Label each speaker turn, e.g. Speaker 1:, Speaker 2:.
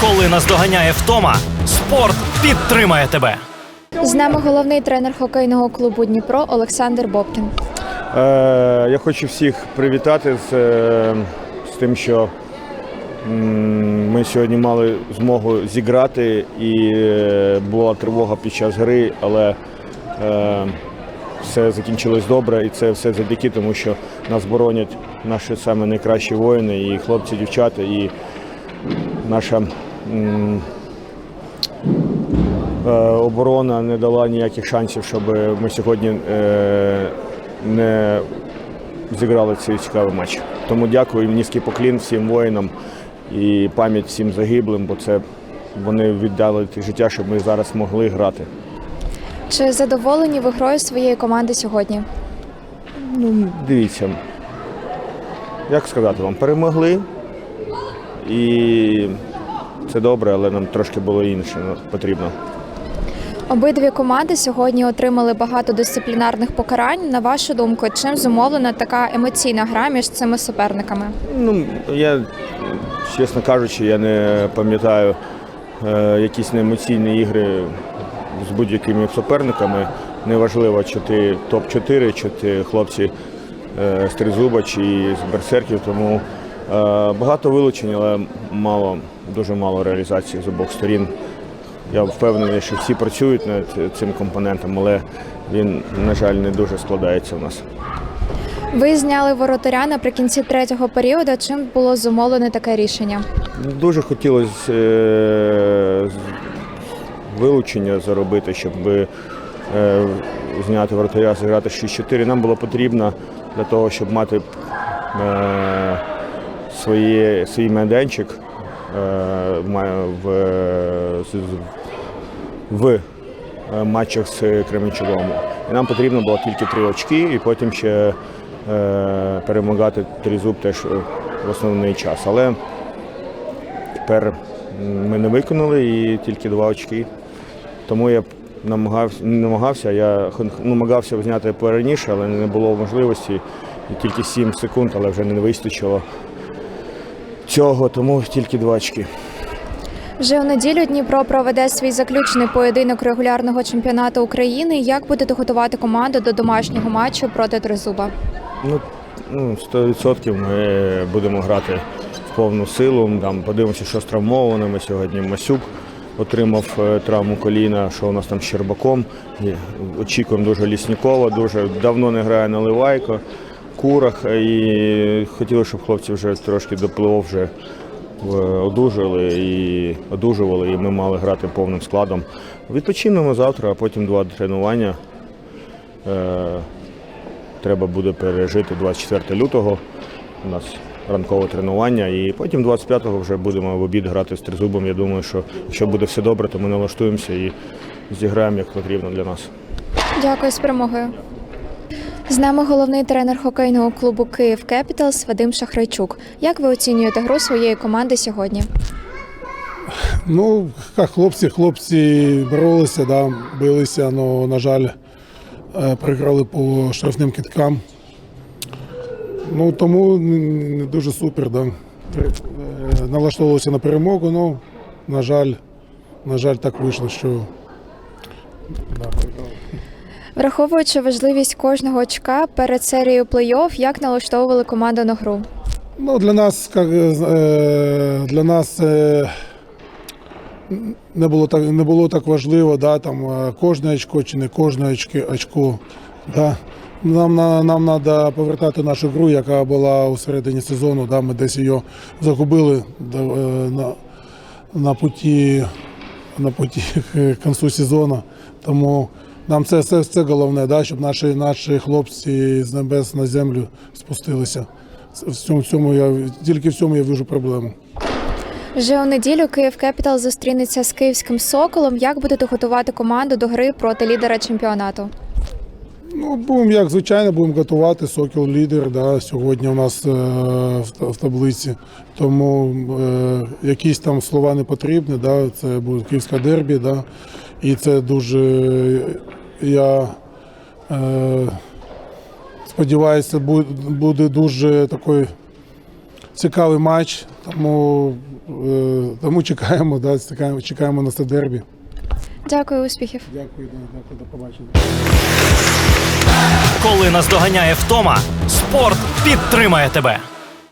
Speaker 1: Коли наздоганяє втома, спорт підтримає тебе.
Speaker 2: З нами головний тренер хокейного клубу Дніпро Олександр Бобкін.
Speaker 3: Е, я хочу всіх привітати з, е, з тим, що ми сьогодні мали змогу зіграти і е, була тривога під час гри, але е, все закінчилось добре, і це все завдяки тому, що нас боронять наші саме найкращі воїни, і хлопці, дівчата, і наша оборона не дала ніяких шансів, щоб ми сьогодні е, не зіграли цей цікавий матч. Тому дякую низький поклін всім воїнам і пам'ять всім загиблим, бо це вони віддали життя, щоб ми зараз могли грати.
Speaker 2: Чи задоволені ви грою своєї команди сьогодні?
Speaker 3: Ну, дивіться, як сказати вам, перемогли і це добре, але нам трошки було інше ну, потрібно.
Speaker 2: Обидві команди сьогодні отримали багато дисциплінарних покарань. На вашу думку, чим зумовлена така емоційна гра між цими суперниками?
Speaker 3: Ну, я, чесно кажучи, я не пам'ятаю е, якісь неемоційні ігри з будь-якими суперниками. Неважливо, чи ти топ-4, чи ти хлопці е, з Тризуба, чи з берсерків. Тому е, багато вилучень, але мало, дуже мало реалізації з обох сторін. Я впевнений, що всі працюють над цим компонентом, але він, на жаль, не дуже складається у нас.
Speaker 2: Ви зняли воротаря наприкінці третього періоду. Чим було зумовлене таке рішення?
Speaker 3: Дуже хотілося е, вилучення заробити, щоб е, зняти вратаря, зіграти 6-4. Нам було потрібно для того, щоб мати е, своє, свій майданчик ма- в, з- з- в е, матчах з Кременчугом. І нам потрібно було тільки три очки, і потім ще е, перемагати тризуб теж в основний час. Але Тепер ми не виконали і тільки два очки. Тому я намагався, не намагався, я намагався зняти пораніше, але не було можливості. І тільки 7 секунд, але вже не вистачило цього, тому тільки два очки.
Speaker 2: Вже у неділю Дніпро проведе свій заключний поєдинок регулярного чемпіонату України. Як будете готувати команду до домашнього матчу проти Тризуба?
Speaker 3: Ну, ну, 100% ми будемо грати в повну силу. Там подивимося, що з травмованими сьогодні. Масюк отримав е, травму коліна, що у нас там з Щербаком. Очікуємо дуже Ліснікова, дуже давно не грає Наливайко, Курах. І хотіли, щоб хлопці вже трошки допливо вже е, одужали і одужували, і ми мали грати повним складом. Відпочинемо завтра, а потім два тренування. Е, Треба буде пережити 24 лютого. У нас ранкове тренування, і потім 25-го вже будемо в обід грати з тризубом. Я думаю, що якщо буде все добре, то ми налаштуємося і зіграємо як потрібно для нас.
Speaker 2: Дякую з перемогою. З нами головний тренер хокейного клубу Київ Кепіталс Вадим Шахрайчук. Як ви оцінюєте гру своєї команди сьогодні?
Speaker 4: Ну, хлопці, хлопці боролися, да, билися, але, на жаль, е, програли по штрафним киткам. Ну, тому не дуже супер, да. Е, Налаштовувалися на перемогу, але, на жаль, на жаль, так вийшло, що да.
Speaker 2: Враховуючи важливість кожного очка перед серією плей-офф, як налаштовували команду на гру?
Speaker 4: Ну, для нас, як, е, для нас е, не було так, не було так важливо, да, там, е, кожне очко чи не кожне очко. Да. Нам, на- нам треба повертати нашу гру, яка була у середині сезону. Да, ми десь її загубили е, на, на путі, на путі к кінцю сезону. Тому нам це, це, це головне, да, щоб наші, наші хлопці з небес на землю спустилися. В цьому, в цьому я тільки в цьому я вижу проблему.
Speaker 2: Вже у неділю Київ Кепітал зустрінеться з київським соколом. Як будете готувати команду до гри проти лідера чемпіонату?
Speaker 4: Ну, будемо, як звичайно, будемо готувати. Сокіл лідер да, сьогодні у нас е, в, в таблиці. Тому е, якісь там слова не потрібні. Да, це буде київська дербі. Да, і це дуже я е, сподіваюся, буде, дуже такий цікавий матч. Тому е, тому чекаємо, да, чекаємо, чекаємо на це дербі.
Speaker 2: Дякую, успіхів.
Speaker 4: Дякую, дякую, до побачення.
Speaker 1: Коли наздоганяє втома, спорт підтримає тебе.